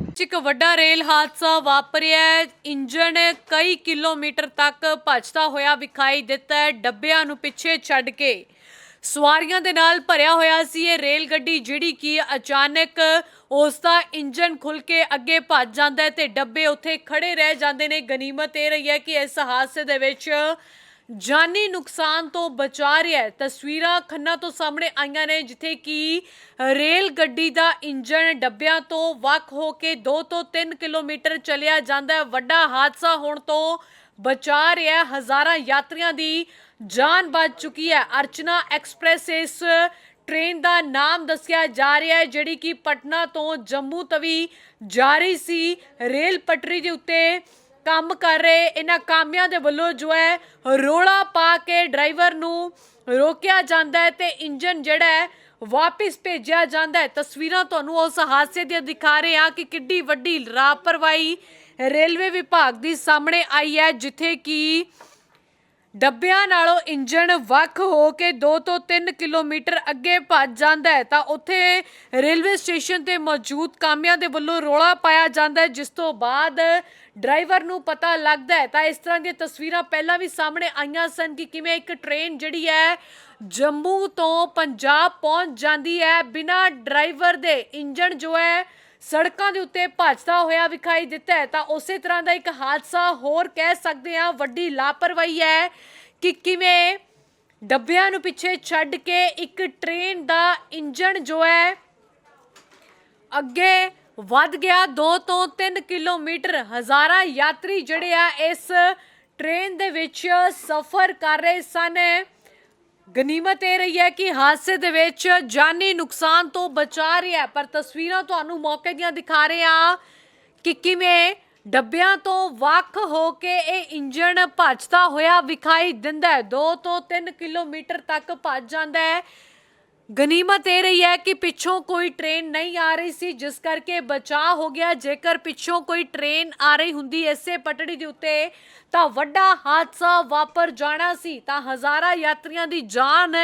ਵਿੱਚ ਇੱਕ ਵੱਡਾ ਰੇਲ ਹਾਦਸਾ ਵਾਪਰਿਆ ਹੈ। ਇੰਜਣ ਕਈ ਕਿਲੋਮੀਟਰ ਤੱਕ ਭੱਜਦਾ ਹੋਇਆ ਵਿਖਾਈ ਦਿੱਤਾ ਹੈ ਡੱਬਿਆਂ ਨੂੰ ਪਿੱਛੇ ਛੱਡ ਕੇ ਸਵਾਰੀਆਂ ਦੇ ਨਾਲ ਭਰਿਆ ਹੋਇਆ ਸੀ ਇਹ ਰੇਲ ਗੱਡੀ ਜਿਹੜੀ ਕਿ ਅਚਾਨਕ ਉਸ ਦਾ ਇੰਜਨ ਖੁੱਲ ਕੇ ਅੱਗੇ ਭੱਜ ਜਾਂਦਾ ਹੈ ਤੇ ਡੱਬੇ ਉੱਥੇ ਖੜੇ ਰਹਿ ਜਾਂਦੇ ਨੇ। ਗਨੀਮਤ ਇਹ ਰਹੀ ਹੈ ਕਿ ਇਸ ਹਾਦਸੇ ਦੇ ਵਿੱਚ ਜਾਨੀ ਨੁਕਸਾਨ ਤੋਂ ਬਚਾ ਰਿਹਾ ਹੈ। ਤਸਵੀਰਾਂ ਖੰਨਾ ਤੋਂ ਸਾਹਮਣੇ ਆਈਆਂ ਨੇ, ਜਿੱਥੇ ਕਿ ਰੇਲ ਗੱਡੀ ਦਾ ਇੰਜਣ ਡੱਬਿਆਂ ਤੋਂ ਵੱਖ ਹੋ ਕੇ 2 ਤੋਂ 3 ਕਿਲੋਮੀਟਰ ਚਲਿਆ ਜਾਂਦਾ ਹੈ। ਵੱਡਾ ਹਾਦਸਾ ਹੋਣ ਤੋਂ ਬਚਾ ਰਿਹਾ ਹਜ਼ਾਰਾਂ ਯਾਤਰੀਆਂ ਦੀ ਜਾਨ ਬਚ ਚੁੱਕੀ ਹੈ। ਅਰਚਨਾ ਐਕਸਪ੍ਰੈਸ ਇਸ ਟ੍ਰੇਨ ਦਾ ਨਾਮ ਦੱਸਿਆ ਜਾ ਰਿਹਾ ਹੈ, ਜਿਹੜੀ ਕਿ ਪਟਨਾ ਤੋਂ ਜੰਮੂ ਤਵੀ ਜਾ ਰਹੀ ਸੀ। ਰੇਲ ਪਟਰੀ ਦੇ ਉੱਤੇ ਕੰਮ ਕਰ ਰਹੇ, ਇਹਨਾਂ ਕਾਮਿਆਂ ਦੇ ਵੱਲੋਂ ਜੋ ਹੈ ਰੋਲਾ ਪਾ ਕੇ ਡਰਾਈਵਰ ਨੂੰ ਰੋਕਿਆ ਜਾਂਦਾ ਹੈ ਤੇ ਇੰਜਨ ਜਿਹੜਾ ਹੈ ਵਾਪਿਸ ਭੇਜਿਆ ਜਾਂਦਾ ਹੈ। ਤਸਵੀਰਾਂ ਤੁਹਾਨੂੰ ਉਸ ਹਾਦਸੇ ਦੀਆਂ ਦਿਖਾ ਰਹੇ ਹਾਂ ਕਿ ਕਿੱਡੀ ਵੱਡੀ ਲਾਪਰਵਾਹੀ ਰੇਲਵੇ ਵਿਭਾਗ ਦੀ ਸਾਹਮਣੇ ਆਈ ਹੈ, ਜਿੱਥੇ ਕਿ ਡੱਬਿਆਂ ਨਾਲੋਂ ਇੰਜਣ ਵੱਖ ਹੋ ਕੇ 2 ਤੋਂ 3 ਕਿਲੋਮੀਟਰ ਅੱਗੇ ਭੱਜ ਜਾਂਦਾ ਹੈ, ਤਾਂ ਉੱਥੇ ਰੇਲਵੇ ਸਟੇਸ਼ਨ ਤੇ ਮੌਜੂਦ ਕਾਮਿਆਂ ਦੇ ਵੱਲੋਂ ਰੋਲਾ ਪਾਇਆ ਜਾਂਦਾ ਹੈ, ਜਿਸ ਤੋਂ ਬਾਅਦ ਡਰਾਈਵਰ ਨੂੰ ਪਤਾ ਲੱਗਦਾ ਹੈ। ਤਾਂ ਇਸ ਤਰ੍ਹਾਂ ਦੀਆਂ ਤਸਵੀਰਾਂ ਪਹਿਲਾਂ ਵੀ ਸਾਹਮਣੇ ਆਈਆਂ ਸਨ ਕਿ ਕਿਵੇਂ ਇੱਕ ਟ੍ਰੇਨ ਜਿਹੜੀ ਹੈ ਜੰਮੂ ਤੋਂ ਪੰਜਾਬ ਪਹੁੰਚ ਜਾਂਦੀ ਹੈ। ਬਿਨਾਂ ਡਰਾਈਵਰ ਦੇ ਇੰਜਣ ਜੋ ਹੈ ਸੜਕਾਂ ਦੇ ਉੱਤੇ ਭੱਜਦਾ ਹੋਇਆ ਵਿਖਾਈ ਦਿੱਤਾ ਹੈ। ਤਾਂ ਉਸੇ ਤਰ੍ਹਾਂ ਦਾ ਇੱਕ ਹਾਦਸਾ ਹੋਰ ਕਹਿ ਸਕਦੇ ਹਾਂ, ਵੱਡੀ ਲਾਪਰਵਾਹੀ ਹੈ ਕਿ ਕਿਵੇਂ ਡੱਬਿਆਂ ਨੂੰ ਪਿੱਛੇ ਛੱਡ ਕੇ ਇੱਕ ਟ੍ਰੇਨ ਦਾ ਇੰਜਣ ਜੋ ਹੈ, ਅੱਗੇ ਵੱਧ ਗਿਆ। 2 ਤੋਂ 3 ਕਿਲੋਮੀਟਰ ਹਜ਼ਾਰਾਂ ਯਾਤਰੀ ਜਿਹੜੇ ਆ ਇਸ ਟ੍ਰੇਨ ਦੇ ਵਿੱਚ ਸਫ਼ਰ ਕਰ ਰਹੇ ਸਨ। ਗਨੀਮਤ ਇਹ ਰਹੀ ਹੈ ਕਿ ਹਾਦਸੇ ਦੇ ਵਿੱਚ ਜਾਨੀ ਨੁਕਸਾਨ ਤੋਂ ਬਚਾ ਰਿਹਾ ਪਰ ਤਸਵੀਰਾਂ ਤੁਹਾਨੂੰ ਮੌਕੇ ਦੀਆਂ ਦਿਖਾ ਰਹੇ ਹਾਂ ਕਿ ਕਿਵੇਂ ਡੱਬਿਆਂ ਤੋਂ ਵੱਖ ਹੋ ਕੇ ਇਹ ਇੰਜਣ ਭੱਜਦਾ ਹੋਇਆ ਵਿਖਾਈ ਦਿੰਦਾ ਹੈ। 2 ਤੋਂ 3 ਕਿਲੋਮੀਟਰ ਤੱਕ ਭੱਜ ਜਾਂਦਾ ਹੈ। ਗਨੀਮਤ ਇਹ ਰਹੀ ਹੈ ਕਿ ਪਿੱਛੋਂ ਕੋਈ ਟ੍ਰੇਨ ਨਹੀਂ ਆ ਰਹੀ ਸੀ, ਜਿਸ ਕਰਕੇ ਬਚਾਅ ਹੋ ਗਿਆ। ਜੇਕਰ ਪਿੱਛੋਂ ਕੋਈ ਟ੍ਰੇਨ ਆ ਰਹੀ ਹੁੰਦੀ ਐਸੇ ਪਟੜੀ ਦੇ ਉੱਤੇ ਤਾਂ ਵੱਡਾ ਹਾਦਸਾ ਵਾਪਰ ਜਾਣਾ ਸੀ। ਤਾਂ ਹਜ਼ਾਰਾਂ ਯਾਤਰੀਆਂ ਦੀ ਜਾਨ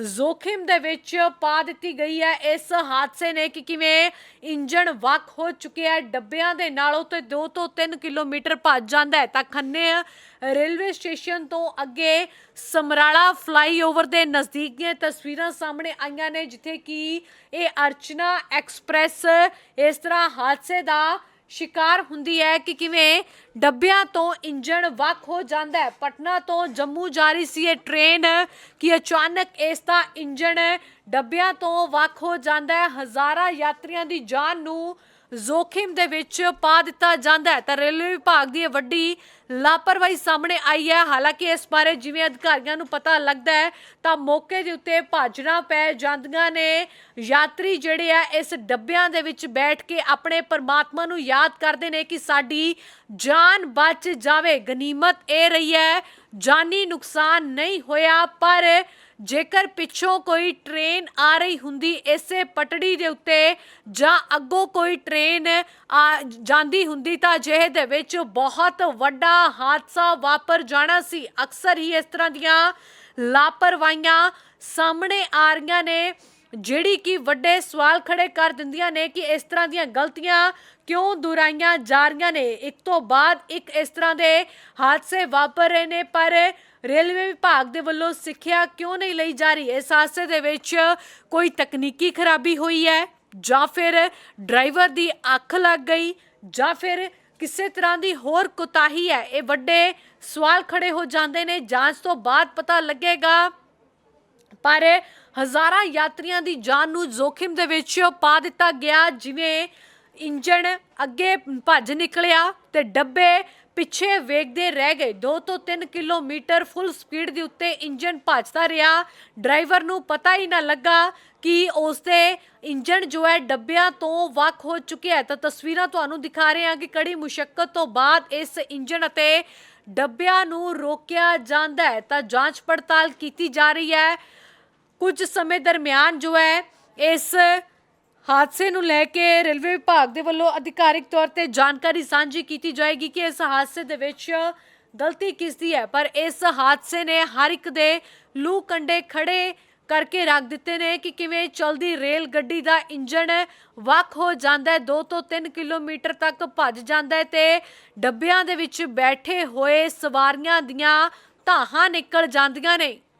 ਜ਼ੋਖਿਮ ਦੇ ਵਿੱਚ ਪਾ ਦਿੱਤੀ ਗਈ ਹੈ। ਇਸ ਹਾਦਸੇ ਨੇ ਕਿ ਕਿਵੇਂ ਇੰਜਣ ਵੱਖ ਹੋ ਚੁੱਕਿਆ ਹੈ। ਡੱਬਿਆਂ ਦੇ ਨਾਲੋਂ ਤੇ 2 ਤੋਂ 3 ਕਿਲੋਮੀਟਰ ਭੱਜ ਜਾਂਦਾ ਹੈ। ਤਾਂ ਖੰਨੇ ਰੇਲਵੇ ਸਟੇਸ਼ਨ ਤੋਂ ਅੱਗੇ ਸਮਰਾਲਾ ਫਲਾਈਓਵਰ ਦੇ ਨਜ਼ਦੀਕ ਦੀਆਂ ਤਸਵੀਰਾਂ ਸਾਹਮਣੇ ਆਈਆਂ ਨੇ, ਜਿੱਥੇ ਕਿ ਇਹ ਅਰਚਨਾ ਐਕਸਪ੍ਰੈਸ ਇਸ ਤਰ੍ਹਾਂ ਹਾਦਸੇ ਦਾ ਸ਼ਿਕਾਰ ਹੁੰਦੀ ਹੈ ਕਿ ਕਿਵੇਂ ਡੱਬਿਆਂ ਤੋਂ ਇੰਜਣ ਵੱਖ ਹੋ ਜਾਂਦਾ ਹੈ। ਪਟਨਾ ਤੋਂ ਜੰਮੂ ਜਾ ਰਹੀ ਸੀ ਇਹ ਟ੍ਰੇਨ ਕਿ ਅਚਾਨਕ ਇਸ ਦਾ ਇੰਜਣ ਡੱਬਿਆਂ ਤੋਂ ਵੱਖ ਹੋ ਜਾਂਦਾ ਹੈ। ਹਜ਼ਾਰਾਂ ਯਾਤਰੀਆਂ ਦੀ ਜਾਨ ਨੂੰ ਜ਼ੋਖਿਮ ਦੇ ਵਿੱਚ ਪਾ ਦਿੱਤਾ ਜਾਂਦਾ ਹੈ। ਤਾਂ ਰੇਲਵੇ ਵਿਭਾਗ ਦੀ ਇਹ ਵੱਡੀ ਲਾਪਰਵਾਹੀ ਸਾਹਮਣੇ ਆਈ ਹੈ। ਹਾਲਾਂਕਿ ਇਸ ਬਾਰੇ ਜਿਵੇਂ ਅਧਿਕਾਰੀਆਂ ਨੂੰ ਪਤਾ ਲੱਗਦਾ ਹੈ, ਤਾਂ ਮੌਕੇ ਦੇ ਉੱਤੇ ਭਾਜਣਾ ਪੈ ਜਾਂਦੀਆਂ ਨੇ। ਯਾਤਰੀ ਜਿਹੜੇ ਆ, ਇਸ ਡੱਬਿਆਂ ਦੇ ਵਿੱਚ ਬੈਠ ਕੇ ਆਪਣੇ ਪਰਮਾਤਮਾ ਨੂੰ ਯਾਦ ਕਰਦੇ ਨੇ ਕਿ ਸਾਡੀ ਜਾਨ ਬਚ ਜਾਵੇ। ਗਨੀਮਤ ਇਹ ਰਹੀ ਹੈ, ਜਾਨੀ ਨੁਕਸਾਨ ਨਹੀਂ ਹੋਇਆ, ਪਰ ਜੇਕਰ ਪਿੱਛੋਂ ਕੋਈ ਟ੍ਰੇਨ ਆ ਰਹੀ ਹੁੰਦੀ ਇਸੇ ਪਟੜੀ ਦੇ ਉੱਤੇ ਜਾਂ ਅੱਗੋਂ ਕੋਈ ਟ੍ਰੇਨ ਆ ਜਾਂਦੀ ਹੁੰਦੀ ਤਾਂ ਅਜਿਹੇ ਦੇ ਵਿੱਚ ਬਹੁਤ ਵੱਡਾ ਹਾਦਸਾ ਵਾਪਰ ਜਾਣਾ ਸੀ। ਅਕਸਰ ਹੀ ਇਸ ਤਰ੍ਹਾਂ ਦੀਆਂ ਲਾਪਰਵਾਹੀਆਂ ਸਾਹਮਣੇ ਆ ਰਹੀਆਂ ਨੇ, ਜਿਹੜੀ ਕਿ ਵੱਡੇ ਸਵਾਲ ਖੜੇ ਕਰ ਦਿੰਦੀਆਂ ਨੇ ਕਿ ਇਸ ਤਰ੍ਹਾਂ ਦੀਆਂ ਗਲਤੀਆਂ ਕਿਉਂ ਦੁਹਰਾਈਆਂ ਜਾ ਰਹੀਆਂ ਨੇ। ਇੱਕ ਤੋਂ ਬਾਅਦ ਇੱਕ ਇਸ ਤਰ੍ਹਾਂ ਦੇ ਹਾਦਸੇ ਵਾਪਰ ਰਹੇ ਨੇ, ਪਰ ਰੇਲਵੇ ਵਿਭਾਗ ਦੇ ਵੱਲੋਂ ਸਿੱਖਿਆ ਕਿਉਂ ਨਹੀਂ ਲਈ ਜਾ ਰਹੀ? ਇਸ ਹਾਦਸੇ ਦੇ ਵਿੱਚ ਕੋਈ ਤਕਨੀਕੀ ਖਰਾਬੀ ਹੋਈ ਹੈ ਜਾਂ ਫਿਰ ਡਰਾਈਵਰ ਦੀ ਅੱਖ ਲੱਗ ਗਈ ਜਾਂ ਫਿਰ ਕਿਸੇ ਤਰ੍ਹਾਂ ਦੀ ਹੋਰ ਕੁਤਾਹੀ ਹੈ? ਇਹ ਵੱਡੇ ਸਵਾਲ ਖੜੇ ਹੋ ਜਾਂਦੇ ਨੇ। ਜਾਂਚ ਤੋਂ ਬਾਅਦ ਪਤਾ ਲੱਗੇਗਾ। ਪਰ ਹਜ਼ਾਰਾਂ ਯਾਤਰੀਆਂ ਦੀ ਜਾਨ ਨੂੰ ਜ਼ੋਖਿਮ ਦੇ ਵਿੱਚ ਪਾ ਦਿੱਤਾ ਗਿਆ। ਜਿਵੇਂ ਇੰਜਣ ਅੱਗੇ ਭੱਜ ਨਿਕਲਿਆ ਤੇ ਡੱਬੇ ਪਿੱਛੇ ਵੇਖਦੇ ਰਹਿ ਗਏ। 2 ਤੋਂ 3 ਕਿਲੋਮੀਟਰ ਫੁੱਲ ਸਪੀਡ ਦੇ ਉੱਤੇ ਇੰਜਣ ਭੱਜਦਾ ਰਿਹਾ। ਡਰਾਈਵਰ ਨੂੰ ਪਤਾ ਹੀ ਨਾ ਲੱਗਾ ਕਿ ਉਸ ਦੇ ਇੰਜਣ ਜੋ ਹੈ ਡੱਬਿਆਂ ਤੋਂ ਵੱਖ ਹੋ ਚੁੱਕਿਆ ਹੈ। ਤਾਂ ਤਸਵੀਰਾਂ ਤੁਹਾਨੂੰ ਦਿਖਾ ਰਹੇ ਹਾਂ ਕਿ ਕੜੀ ਮੁਸ਼ਕਲ ਤੋਂ ਬਾਅਦ ਇਸ ਇੰਜਣ ਅਤੇ ਡੱਬਿਆਂ ਨੂੰ ਰੋਕਿਆ ਜਾਂਦਾ ਹੈ। ਤਾਂ ਜਾਂਚ ਪੜਤਾਲ ਕੀਤੀ ਜਾ ਰਹੀ ਹੈ। ਕੁਝ ਸਮੇਂ ਦਰਮਿਆਨ ਜੋ ਹੈ ਇਸ ਹਾਦਸੇ ਨੂੰ ਲੈ ਕੇ ਰੇਲਵੇ ਵਿਭਾਗ ਦੇ ਵੱਲੋਂ ਅਧਿਕਾਰਿਕ ਤੌਰ ਤੇ ਜਾਣਕਾਰੀ ਸਾਂਝੀ ਕੀਤੀ ਜਾਏਗੀ ਕਿ ਇਸ ਹਾਦਸੇ ਦੇ ਵਿੱਚ ਗਲਤੀ ਕਿਸ ਦੀ ਹੈ। ਪਰ ਇਸ ਹਾਦਸੇ ਨੇ ਹਰ ਇੱਕ ਦੇ ਲੂ ਕੰਡੇ ਖੜੇ ਕਰਕੇ ਰੱਖ ਦਿੱਤੇ ਨੇ ਕਿ ਕਿਵੇਂ ਚਲਦੀ ਰੇਲ ਗੱਡੀ ਦਾ ਇੰਜਣ ਵੱਖ ਹੋ ਜਾਂਦਾ ਹੈ। 2 ਤੋਂ 3 ਕਿਲੋਮੀਟਰ ਤੱਕ ਭੱਜ ਜਾਂਦਾ ਹੈ ਤੇ ਡੱਬਿਆਂ ਦੇ ਵਿੱਚ ਬੈਠੇ ਹੋਏ ਸਵਾਰੀਆਂ ਦੀਆਂ ਧਾਹਾਂ ਨਿਕਲ ਜਾਂਦੀਆਂ ਨੇ।